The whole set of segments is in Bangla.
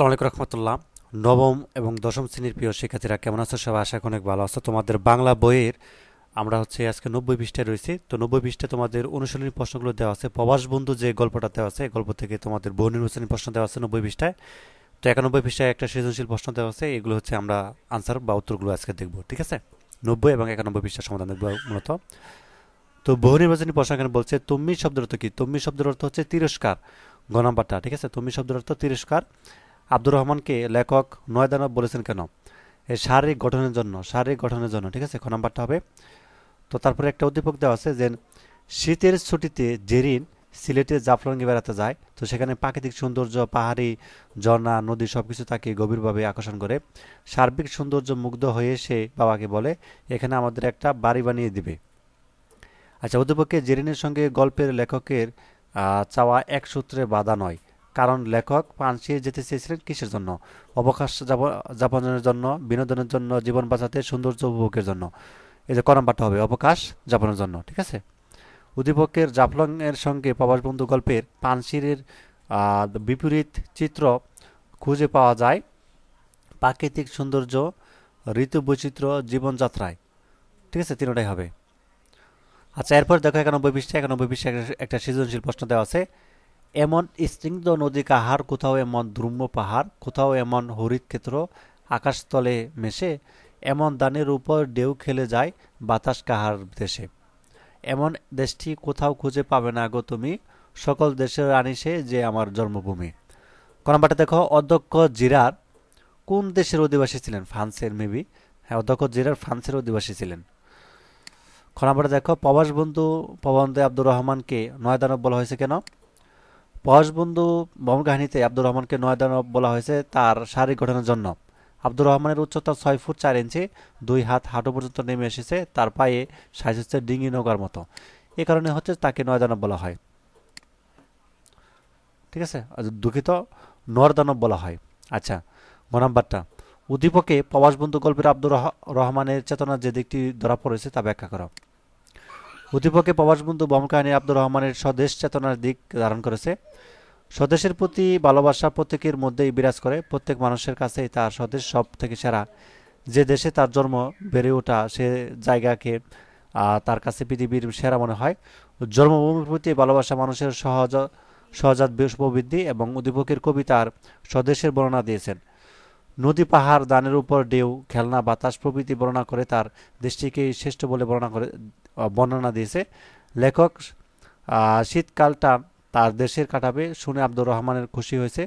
আসসালামু আলাইকুম রহমতুল্লাহ। নবম এবং দশম শ্রেণির প্রিয় শিক্ষার্থীরা কেমন আছো? সবাই আশা অনেক ভালো আছো। তোমাদের বাংলা বইয়ের আমরা হচ্ছে আজকে নব্বই পৃষ্ঠায় রয়েছি। তো নব্বই পৃষ্ঠায় তোমাদের অনুশীলনী প্রশ্নগুলো দেওয়া আছে। প্রবাস বন্ধু যে গল্পটা দেওয়া আছে গল্প থেকে তোমাদের বহু নির্বাচনী প্রশ্ন দেওয়া আছে নব্বই পৃষ্ঠায়। তো একানব্বই পৃষ্ঠায় একটা সৃজনশীল প্রশ্ন দেওয়া আছে। এগুলো হচ্ছে আমরা আনসার বা উত্তরগুলো আজকে দেখব, ঠিক আছে? নব্বই এবং একানব্বই পৃষ্ঠার সমাধান দেখব মূলত। তো বহু নির্বাচনী প্রশ্ন এখানে বলছে তুমি শব্দের অর্থ কি? তুমি শব্দের অর্থ হচ্ছে তিরস্কার, গ ঠিক আছে? তুমি শব্দের অর্থ তিরস্কার। আব্দুর রহমানকে লেখক নয় দানব বলেছেন কেন? এই শারীরিক গঠনের জন্য, শারীরিক গঠনের জন্য, ঠিক আছে? খ নাম্বারটা হবে। তো তারপরে একটা উদ্দীপক দেওয়া আছে যে, শীতের ছুটিতে জেরিন সিলেটে জাফলঙ্গি বেড়াতে যায়। তো সেখানে প্রাকৃতিক সৌন্দর্য, পাহাড়ি ঝর্ণা, নদী সব কিছু তাকে গভীরভাবে আকর্ষণ করে। সার্বিক সৌন্দর্য মুগ্ধ হয়ে সে বাবাকে বলে, এখানে আমাদের একটা বাড়ি বানিয়ে দিবে। আচ্ছা উদ্দীপকে জেরিনের সঙ্গে গল্পের লেখকের চাওয়া এক সূত্রে বাধা নয়। কারণ লেখক পানসিয়ে যেতে চেয়েছিলেন কিসের জন্য? অবকাশ যাপ- যাপনের জন্য, বিনোদনের জন্য, জীবন বাঁচাতে, সৌন্দর্য উপভোগের জন্য। এই যে করমবাটা হবে, অবকাশ যাপনের জন্য, ঠিক আছে? উদ্দীপকের জাফলং এর সঙ্গে প্রবাসবন্ধু গল্পের পানসিরের বিপরীত চিত্র খুঁজে পাওয়া যায় প্রাকৃতিক সৌন্দর্য, ঋতু বৈচিত্র্য, জীবনযাত্রায়। ঠিক আছে? তিনটাই হবে। আচ্ছা এরপর দেখো একানব্বই পৃষ্ঠা, একানব্বই একটা- একটা সৃজনশীল প্রশ্ন দেওয়া আছে। এমন স্নিগ্ধ নদী কাহার, কোথাও এমন দ্রুম্য পাহাড়, কোথাও এমন হরিৎ ক্ষেত্র আকাশতলে মেশে, এমন দানের উপর ঢেউ খেলে যায় বাতাস কাহার দেশে। এমন দেশটি কোথাও খুঁজে পাবে না গো তুমি, সকল দেশের রানী সে যে আমার জন্মভূমি। ক দেখো, অধ্যক্ষ জিরার কোন দেশের অধিবাসী ছিলেন? ফ্রান্সের মেবি হ্যাঁ অধ্যক্ষ জিরার ফ্রান্সের অধিবাসী ছিলেন। খ দেখো প্রবাস বন্ধু প্রবন্ধে আব্দুর রহমানকে নয়দানব বলা হয়েছে কেন? প্রবাস বন্ধু ভ্রমণ কাহিনীতে আব্দুর রহমানকে নয় দানব বলা হয়েছে তার শারীরিক গঠনের জন্য। আব্দুর রহমানের উচ্চতা ছয় ফুট চার ইঞ্চি, দুই হাত হাঁটু পর্যন্ত নেমে এসেছে, তার পায়ে সাইজ হচ্ছে ডিঙি নৌকার মতো। এ কারণে হচ্ছে তাকে নয় দানব বলা হয়। ঠিক আছে? দুঃখিত, নর দানব বলা হয়। আচ্ছা গ নাম্বারটা। উদ্দীপকে প্রবাস বন্ধু গল্পের আব্দুর রহ- রহমানের চেতনার যে দিকটি ধরা পড়েছে তা ব্যাখ্যা করো। উদ্দীপকে প্রবাসবন্ধু বমকাহিনী আব্দুর রহমানের স্বদেশ চেতনার দিক ধারণ করেছে। স্বদেশের প্রতি ভালোবাসা প্রত্যেকের মধ্যেই বিরাজ করে। প্রত্যেক মানুষের কাছেই তার স্বদেশ সব থেকে সেরা। যে দেশে তার জন্ম, বেড়ে ওঠা, সে জায়গাকে তার কাছে পৃথিবীর সেরা মনে হয়। জন্মভূমির প্রতি ভালোবাসা মানুষের সহজ, সহজাত প্রবৃদ্ধি এবং উদ্দীপকের কবিতার স্বদেশের বর্ণনা দিয়েছেন। নদী পাহাড় দানের উপর ঢেউ, খেলনা, বাতাস প্রভৃতি বর্ণনা করে তার দেশটিকে শ্রেষ্ঠ বলে বর্ণনা করে বর্ণনা দিয়েছে। লেখক শীতকালটা তার দেশের কাটাবে শুনে আব্দুর রহমানের খুশি হয়েছে।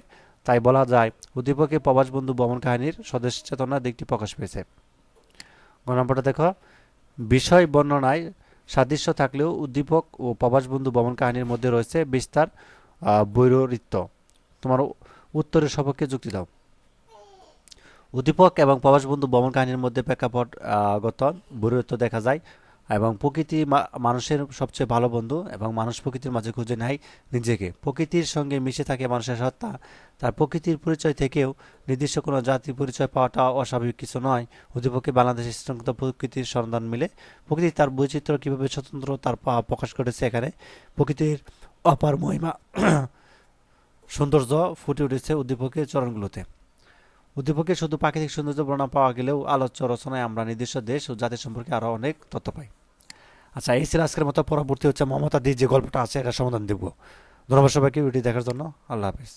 তাই বলা যায় উদ্দীপকে প্রবাস বন্ধু ভ্রমণ কাহিনীর স্বদেশ চেতনার দিকটি প্রকাশ পেয়েছে। গ নম্বরটা দেখো। বিষয় বর্ণনায় সাদৃশ্য থাকলেও উদ্দীপক ও প্রবাস বন্ধু ভ্রমণ কাহিনীর মধ্যে রয়েছে বিস্তার বৈররিত্য। তোমার উত্তরের সপক্ষে যুক্তি দাও। উদ্দীপক এবং প্রবাসবন্ধু ভ্রমণ কাহিনীর মধ্যে প্রেক্ষাপট গত বৈরত্ব দেখা যায় এবং প্রকৃতি মানুষের সবচেয়ে ভালো বন্ধু এবং মানুষ প্রকৃতির মাঝে খুঁজে নেয় নিজেকে। প্রকৃতির সঙ্গে মিশে থাকে মানুষের সত্তা। তার প্রকৃতির পরিচয় থেকেও নির্দিষ্ট কোনো জাতি পরিচয় পাওয়াটা অস্বাভাবিক কিছু নয়। উদ্দীপকে বাংলাদেশের শৃঙ্খলিত প্রকৃতির সন্ধান মিলে প্রকৃতি তার বৈচিত্র্য কীভাবে স্বতন্ত্র তার প্রকাশ করেছে এখানে প্রকৃতির অপার মহিমা, সৌন্দর্য ফুটে উঠেছে উদ্দীপকের চরণগুলোতে। উদ্দীপকে শুধু প্রাকৃতিক সৌন্দর্য বর্ণনা পাওয়া গেলেও আলোচ্য রচনায় আমরা নির্দিষ্ট দেশ ও জাতি সম্পর্কে আরও অনেক তথ্য পাই। আচ্ছা এই ছিল আজকের মতো পরবর্তী হচ্ছে মমতা দি যে গল্পটা আছে, এটা সমাধান দেবো। ধন্যবাদ সবাইকে ভিডিও দেখার জন্য। আল্লাহ হাফিজ।